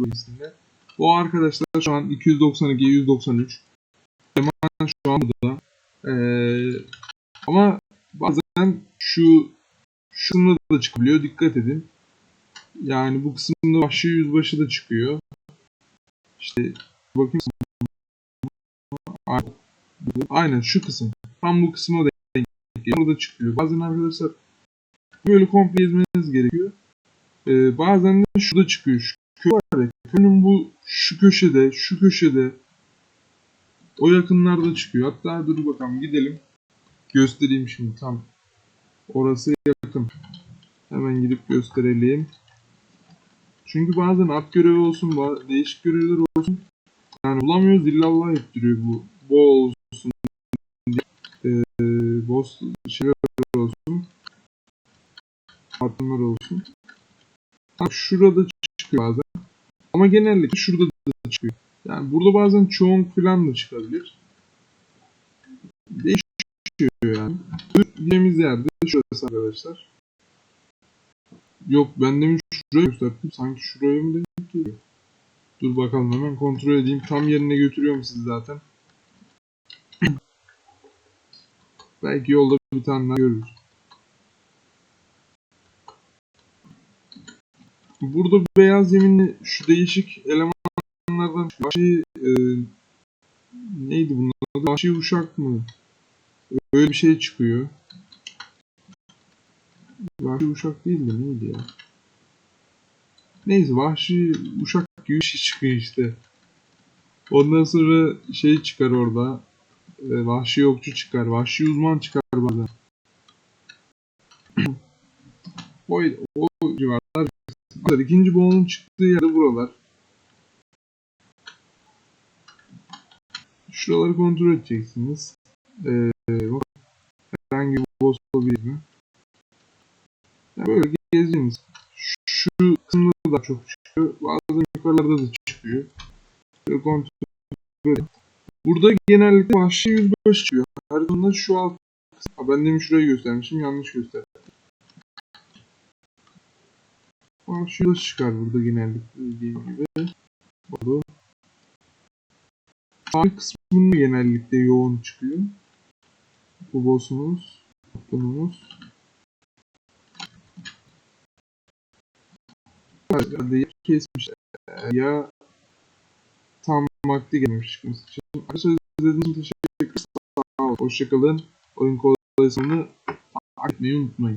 bölgesinde. O arkadaşlar şu an 292, 193. Hemen şu an burada. Ee, ama bazen şu şu kısımda da çıkabiliyor. Dikkat edin. Yani bu kısımda vahşi yüzbaşı da çıkıyor. İşte bakayım. Aynen şu kısım. Tam bu kısma geliyor. Orada çıkıyor. Bazen arkadaşlar böyle komple ezmeniz gerekiyor. Ee, bazen de şurada çıkıyor. Köyün bu şu köşede, şu köşede o yakınlarda çıkıyor. Hatta dur bakalım gidelim. Göstereyim şimdi tam. Orası yakın. Hemen gidip gösterelim. Çünkü bazen at görevi olsun, değişik görevler olsun. Yani bulamıyoruz illallah ettiriyor bu. Bo olsun, eee boss şeyler olsun. Atımlar olsun. Bak şurada çıkıyor bazen. Ama genellikle şurada da çıkıyor. Yani burada bazen çoğun falan da çıkabilir. Değişiyor yani. Gideceğimiz yerde şurası arkadaşlar. Yok ben demin şuraya gösterdim. Sanki şuraya mı denk geliyor? Dur bakalım hemen kontrol edeyim. Tam yerine götürüyorum sizi zaten. Belki yolda bir tane daha görürüz. Burada beyaz yeminli şu değişik elemanlardan vahşi e, neydi bunlar? adı? Vahşi uşak mı? Böyle bir şey çıkıyor. Vahşi uşak değil de neydi ya? Neyse vahşi uşak gibi bir şey çıkıyor işte. Ondan sonra şey çıkar orada. E, vahşi okçu çıkar. Vahşi uzman çıkar bazen. o, o civarlar. İkinci boğunun çıktığı yerde buralar. Şuraları kontrol edeceksiniz. Ee, herhangi bir boss olabilir mi? Yani böyle gezeceğiniz. Şu kısımda da çok çıkıyor. Bazen yukarılarda da çıkıyor. Böyle kontrol edin. Burada genellikle vahşi yüzbaşı çıkıyor. Haritada şu alt kısım. Ha, ben demin şurayı göstermişim. Yanlış gösterdim. Vahşi yüzbaşı çıkar burada genellikle dediğim gibi. Burada. Sağ kısmında genellikle yoğun çıkıyor. Bu boss'umuz. Kaptanımız. Hadi kesmiş. Ya tam vakti gelmiş çıkması için. Arkadaşlar izlediğiniz için teşekkür ederim. Hoşçakalın. Oyun kolayısını takip etmeyi unutmayın.